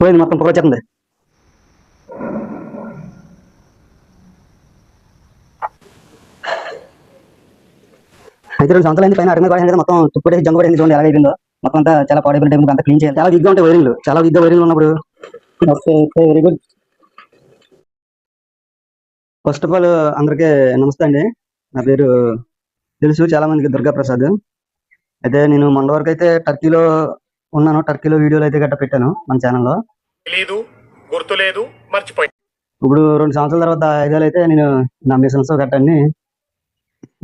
పోయింది మొత్తం పొగ వచ్చేస్తుంది. అయితే రెండు సంవత్సరాలు అయింది పైన పడిన కదా మొత్తం తుప్పుడే జంగు పడింది చూడండి ఎలా అయిపోయిందో. మొత్తం అంతా చాలా పాడైపోయిన టైం అంతా క్లీన్ చేయాలి. చాలా విగ్గా ఉంటాయి వైరింగ్లు. చాలా విగ్గా వైరింగ్లు ఉన్నప్పుడు. Okay okay very good first of all అందరికీ నమస్తే అండి. నా పేరు తెలుసు చాలా మందికి దుర్గా ప్రసాద్ అయితే నేను మొన్న వరకు అయితే టర్కీలో ఉన్నాను. టర్కీలో వీడియోలు అయితే గట్ట పెట్టాను మన ఛానల్లో. తెలీదు గుర్తులేదు మర్చిపోయి ఇప్పుడు రెండు సంవత్సరాల తర్వాత ఐదేళ్ళు అయితే నేను నా మిషన్స్ గట్టన్ని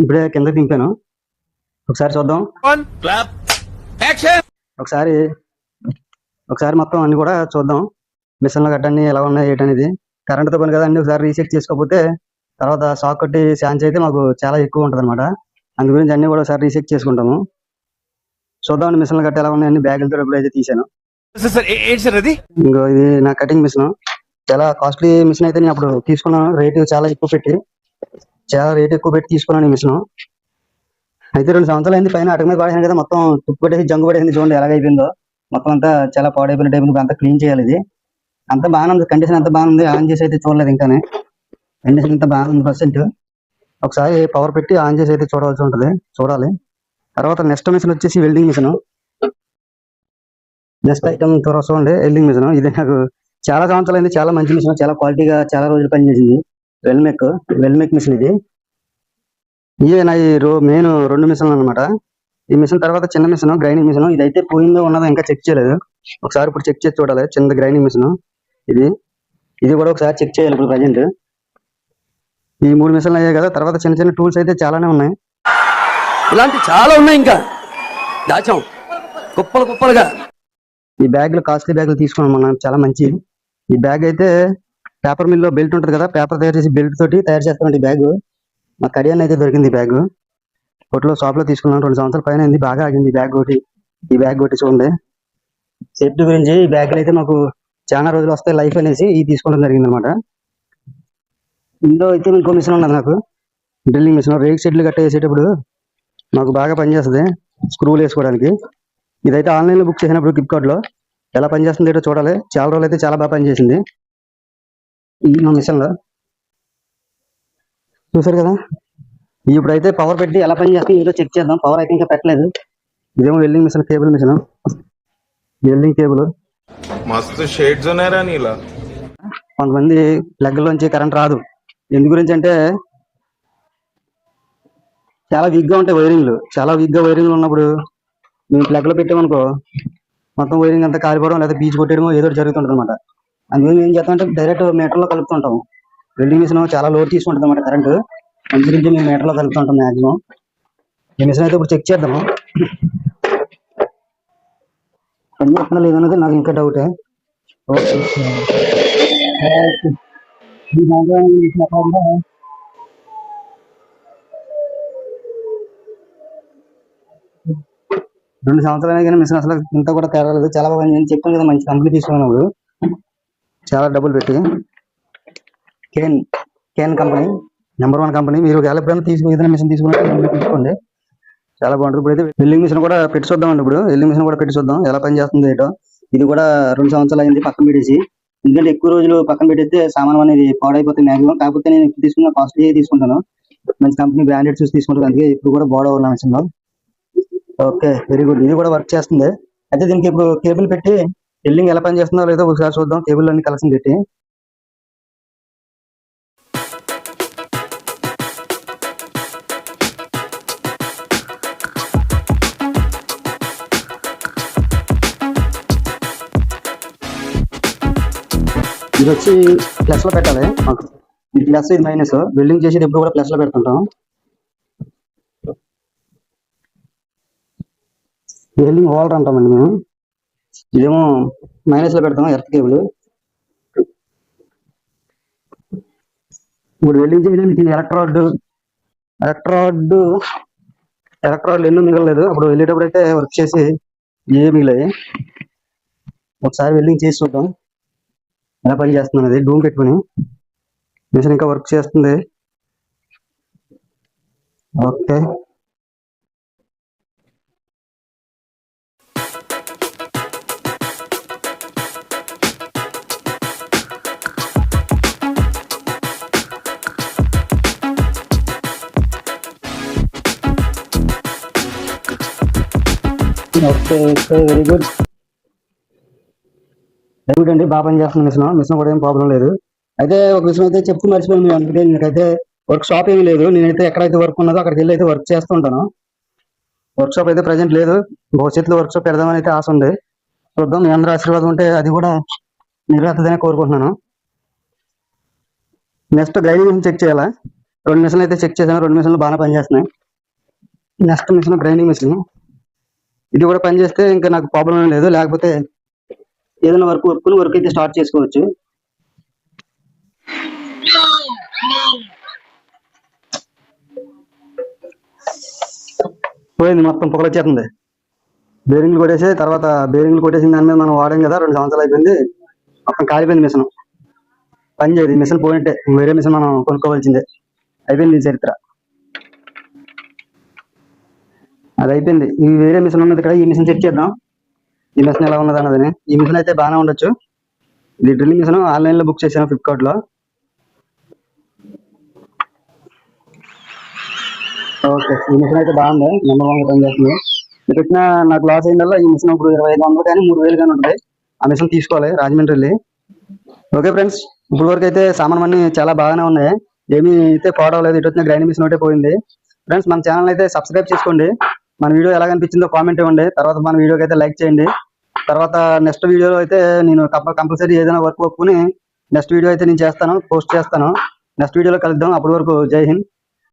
ఇప్పుడే కింద దింపాను. ఒకసారి చూద్దాం. ఒకసారి ఒకసారి మొత్తం అన్ని కూడా చూద్దాం. మిషన్లు గట్టన్ని ఎలా ఉన్నాయి ఏంటనేది కరెంట్తో పని కదా అన్ని ఒకసారి రీసెట్ చేసుకోకపోతే తర్వాత షాక్ కొట్టి ఛాన్స్ అయితే మాకు చాలా ఎక్కువ ఉంటుంది అనమాట అందు గురించి అన్ని కూడా ఒకసారి రీసెట్ చేసుకుంటాము. చూద్దాం మిషన్లు గట్ట ఎలా ఉన్నాయి అన్ని బ్యాగులతో ఎప్పుడు అయితే తీసాను సార్ ఏంటి సార్ అది? ఇంకో ఇది నా కటింగ్ మిషన్ చాలా కాస్ట్లీ మిషన్ అయితే నేను అప్పుడు తీసుకున్నాను. రేటు చాలా ఎక్కువ పెట్టి చాలా రేట్ ఎక్కువ పెట్టి తీసుకున్నాను ఈ మిషన్ అయితే రెండు సంవత్సరాలు అయింది పైన అటక మీద పడేసాను కదా మొత్తం తుప్పు పట్టేసి జంగు పడేసింది చూడండి ఎలాగైపోయిందో మొత్తం అంతా చాలా పాడైపోయిన టైం అంతా క్లీన్ చేయాలి ఇది. అంత బాగానే ఉంది కండిషన్ అంత బాగుంది ఆన్ చేసి అయితే చూడలేదు ఇంకానే. కండిషన్ అంతా బాగుంది పర్సెంట్ ఒకసారి పవర్ పెట్టి ఆన్ చేసి అయితే చూడవలసి ఉంటుంది చూడాలి. తర్వాత నెక్స్ట్ మిషన్ వచ్చేసి వెల్డింగ్ మిషన్. నెక్స్ట్ ఐటమ్ త్వరగా చూడండి వెల్డింగ్ మిషన్. ఇది నాకు చాలా సంవత్సరాలు చాలా మంచి మిషన్ చాలా క్వాలిటీగా చాలా రోజులు పనిచేసింది వెల్మెక్ వెల్మెక్ మిషన్ ఇది. ఇవే నా ఈ రో మెయిన్ రెండు మిషన్లు అనమాట ఈ మిషన్ తర్వాత చిన్న మిషన్ గ్రైండింగ్ మిషన్. ఇదైతే పోయిందో ఉన్నదో ఇంకా చెక్ చేయలేదు. ఒకసారి ఇప్పుడు చెక్ చేసి చూడాలి చిన్న గ్రైండింగ్ మిషన్ ఇది. ఇది కూడా ఒకసారి చెక్ చేయాలి ఇప్పుడు ప్రజెంట్. ఈ మూడు మిషన్లు అయ్యాయి కదా తర్వాత చిన్న చిన్న టూల్స్ అయితే చాలానే ఉన్నాయి. ఇలాంటి చాలా ఉన్నాయి ఇంకా. దాచాం. కుప్పలు కుప్పలుగా. ఈ బ్యాగులు కాస్ట్లీ బ్యాగులు తీసుకున్నాం మనం. చాలా మంచి. ఈ బ్యాగ్ అయితే పేపర్ మిల్లో బెల్ట్ ఉంటుంది కదా పేపర్ తయారు చేసి బెల్ట్ తోటి తయారు చేస్తామండి ఈ బ్యాగ్. మా కడియాన్ అయితే దొరికింది ఈ బ్యాగ్. కొట్లో షాప్లో తీసుకున్నాను రెండు సంవత్సరాల పైన అయింది బాగా ఆగింది ఈ బ్యాగ్ ఒకటి. ఈ బ్యాగ్ ఒకటి చూడండి. సేఫ్టీ గురించి ఈ బ్యాగ్లు అయితే మాకు చాలా రోజులు వస్తాయి లైఫ్ అనేసి ఇది తీసుకోవడం జరిగింది అనమాట ఇందులో అయితే ఇంకో మిషన్ ఉన్నది నాకు. డ్రిల్లింగ్ మిషన్ రేక్ షెడ్లు గట్ట నాకు బాగా పనిచేస్తుంది స్క్రూలు వేసుకోవడానికి. ఇదైతే ఆన్లైన్లో బుక్ చేసినప్పుడు ఫ్లిప్కార్ట్లో ఎలా పనిచేస్తుంది ఏంటో చూడాలి. చాలా రోజులు అయితే చాలా బాగా పనిచేసింది. మా మిషన్లో. చూసారు కదా? ఇప్పుడైతే పవర్ పెట్టి ఎలా పనిచేస్తుంది ఏదో చెక్ చేద్దాం. పవర్ అయితే ఇంకా పెట్టలేదు. ఇదేమో welding machine cable machine welding cable మస్తు షేడ్స్ ఉన్నాయరా నీలా. కొంతమంది ప్లగ్లోంచి కరెంట్ రాదు. ఎందు గురించి అంటే చాలా వీక్గా ఉంటాయి వైరింగ్లు చాలా వీక్గా వైరింగ్లు ఉన్నప్పుడు మేము ప్లగ్లో పెట్టామనుకో మొత్తం వైరింగ్ అంతా కాలిపోవడం లేదా బీచ్ కొట్టడమో ఏదో జరుగుతుంటుంది అనమాట అందుకని ఏం చేస్తామంటే డైరెక్ట్ మీటర్లో కలుపుతుంటాం. వెల్డింగ్ మిషన్ చాలా లోడ్ తీసుకుంటుంది అనమాట కరెంట్ అందుగురించి మేము మీటర్లో కలుపుతుంటాం మాక్సిమం ఈ మిషన్ అయితే ఇప్పుడు చెక్ చేద్దాము. పని చేస్తున్నా లేదన్నది నాకు ఇంకా డౌటే ఓకే ఈ దాంట్లో ఈ ప్రకారంగా రెండు సంవత్సరాలైనా కానీ మిషన్ అసలు ఇంత కూడా తేడా లేదు చాలా బాగా నేను చెప్పాను కదా మంచి కంపెనీ తీసుకున్నప్పుడు. చాలా డబ్బులు పెట్టి. కేన్ కేన్ కంపెనీ నెంబర్ వన్ కంపెనీ. మీరు ఒకవేళ ఎప్పుడైనా తీసుకుని ఏదైనా మిషన్ తీసుకుని తీసుకోండి చాలా బాగుంటుంది. ఇప్పుడైతే వెల్డింగ్ మిషన్ కూడా పెట్టి చూద్దామండి ఇప్పుడు. వెల్డింగ్ మిషన్ కూడా పెట్టి చూద్దాం. ఎలా పని చేస్తుంది ఏటో. ఇది కూడా రెండు సంవత్సరాలు అయింది పక్కన పెట్టేసి. ఎందుకంటే ఎక్కువ రోజులు పక్కన పెట్టేస్తే సామాన్ అనేది పాడైపోతుంది మ్యాక్సిమం కాకపోతే నేను ఇప్పుడు తీసుకున్న కాస్ట్లీ తీసుకుంటాను. మంచి కంపెనీ బ్రాండెడ్ చూసి తీసుకుంటాను అందుకే ఇప్పుడు కూడా బాడీ అవ్వాలి మిషన్ ఓకే వెరీ గుడ్ ఇది కూడా వర్క్ చేస్తుంది. అయితే దీనికి ఇప్పుడు కేబుల్ పెట్టి బిల్డింగ్ ఎలా పనిచేస్తుందో లేదో ఒకసారి చూద్దాం. కేబుల్ అన్ని కలెక్షన్ పెట్టి. ఇది వచ్చి ప్లస్లో పెట్టాలి మాకు. ఇది ప్లస్ ఇది మైనస్ వెల్డింగ్ చేసేది ఎప్పుడు కూడా ప్లస్లో పెడుతుంటాం. వెల్డింగ్ హోల్డర్ అంటామండి మేము. ఇదేమో మైనస్లో పెడతాం ఎర్త్ కేబుల్. ఇప్పుడు వెల్డింగ్ చేయడానికి ఎలక్ట్రాడ్ ఎలక్ట్రాడ్ ఎలక్ట్రాడ్ ఎన్నో మిగలలేదు అప్పుడు వెళ్ళేటప్పుడు అయితే వర్క్ చేసి ఏ మిగిలాయి. ఒకసారి వెల్డింగ్ చేసి చూద్దాం. ఎలా పని చేస్తున్నాను అది డూమ్ పెట్టుకుని. మిషన్ ఇంకా వర్క్ చేస్తుంది. Okay. Okay okay very good very good అండి బాగా చేస్తున్నాను మిషన్. మిషన్ కూడా ఏం ప్రాబ్లం లేదు. అయితే ఒక విషయం అయితే చెప్తూ మర్చిపోయింది అందుకే నేనైతే వర్క్ షాప్ ఏమీ లేదు. నేనైతే ఎక్కడైతే వర్క్ ఉన్నదో అక్కడికి వెళ్ళి అయితే వర్క్ చేస్తూ ఉంటాను. వర్క్ షాప్ అయితే ప్రజెంట్ లేదు. భవిష్యత్తులో వర్క్ షాప్ పెడదామని అయితే ఆశ ఉంది. చూద్దాం మీ అందరూ ఆశీర్వాదం ఉంటే అది కూడా నిర్వహిస్తుందని కోరుకుంటున్నాను. నెక్స్ట్ గ్రైండింగ్ మిషన్ చెక్ చేయాలా? రెండు మిషన్లు అయితే చెక్ చేశాను. రెండు మిషన్లు బాగా పనిచేస్తున్నాయి. నెక్స్ట్ మిషన్ గ్రైండింగ్ మిషన్ ఇది కూడా పనిచేస్తే ఇంకా నాకు ప్రాబ్లం లేదు. లేకపోతే ఏదైనా వర్క్ వర్క్ వర్క్ అయితే స్టార్ట్ చేసుకోవచ్చు. పోయింది మొత్తం పొగలొచ్చేస్తుంది బేరింగ్లు కొట్టేసి తర్వాత బేరింగ్లు కొట్టేసిన దాని మీద మనం వాడాం కదా రెండు సంవత్సరాలు అయిపోయింది. మొత్తం కాలిపోయింది మిషన్. పని చేయదు మిషన్ పోయినట్టే. వేరే మిషన్ మనం కొనుక్కోవాల్సిందే. అయిపోయింది చరిత్ర. అది అయిపోయింది ఈ వేరే మిషన్ ఉన్నది ఇక్కడ ఈ మిషన్ చెక్ చేద్దాం. ఈ మిషన్ ఎలా ఉన్నది అన్నదని ఈ మిషన్ అయితే బాగానే ఉండొచ్చు. ఇది డ్రిల్లింగ్ మిషన్ ఆన్లైన్లో బుక్ చేశాను ఫ్లిప్కార్ట్లో ఓకే ఈ మిషన్ అయితే బాగుంది. నెంబర్ వన్ పనిచేస్తుంది మీరు పెట్టిన నాకు లాస్ అయిందల్లా ఈ మిషన్ ఇప్పుడు ఇరవై ఐదు వందలు కానీ మూడు వేలు కానీ ఉంటుంది. ఆ మిషన్ తీసుకోవాలి రాజమండ్రి వెళ్ళి. ఓకే ఫ్రెండ్స్ ఇప్పుడు వరకు అయితే సామాన్ అన్ని చాలా బాగానే ఉన్నాయి. ఏమీ అయితే పాడవలేదు. ఇటు వచ్చిన గ్రైండింగ్ మిషన్ ఒకటే పోయింది. ఫ్రెండ్స్ మన ఛానల్ అయితే సబ్స్క్రైబ్ చేసుకోండి. మన వీడియో ఎలా అనిపించిందో కామెంట్ ఇవ్వండి. తర్వాత మన వీడియోకి అయితే లైక్ చేయండి. తర్వాత నెక్స్ట్ వీడియోలో అయితే నేను కంపల్సరీ ఏదైనా వర్క్ ఒప్పుకుని నెక్స్ట్ వీడియో అయితే నేను చేస్తాను పోస్ట్ చేస్తాను. నెక్స్ట్ వీడియోలో కలుద్దాం. అప్పటి వరకు జై హింద్.